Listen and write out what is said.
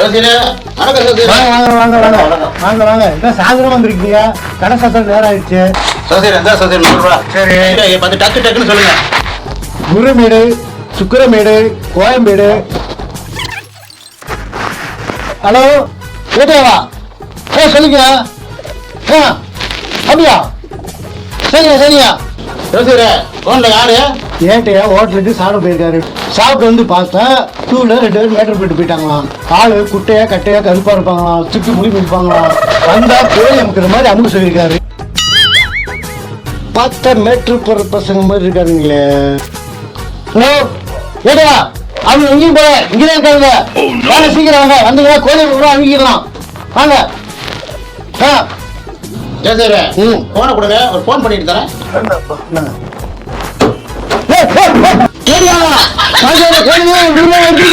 வாங்க வாங்க வாங்க வாங்க. வாங்க வாங்க. இதான் சாயந்தரம் வந்திருக்கீங்க? கடை சத்தம் நேரம் ஆயிடுச்சு ஜோசியரே இந்த ஜோசியர் நூறு ரூபா சரி. பத்து டக்கு டக்குன்னு சொல்லுங்க. குருமேடு சுக்கிரமேடு கோயம்பேடு. ஹலோ கேட்டேவா ஏ சொல்லுங்க ஆ அப்படியா? சரிங்க சரிங்க ஜோசியரே போன்ல யாரு? ஏட்டையா ஹோட்டலுக்கு சாப்பிட போயிருக்காரு? சாப்பிட்டு வந்து பார்த்தேன் டூல ரெண்டு பேரும் மேட்டர் போயிட்டு போயிட்டாங்களாம். ஆளு குட்டையா கட்டையா கருப்பா இருப்பாங்களாம் சுற்றி முடி இருப்பாங்களாம் வந்தா பேய் அமுக்கிற மாதிரி அமுக்க சொல்லியிருக்காரு. பார்த்தா மேட்ரு போற பசங்க மாதிரி இருக்காருங்களே. ஹலோ ஏடா அவங்க எங்கேயும் போல இங்கதான் இருக்காங்க. வாங்க சீக்கிரம் வாங்க. வந்தீங்கன்னா கோயில் கூட அமுக்கிடலாம். வாங்க. ஆ ஜோசியரே ம். போனை கொடுங்க ஒரு போன் பண்ணிட்டு தரேன் கேடியா? எடுத்துக்கிட்டு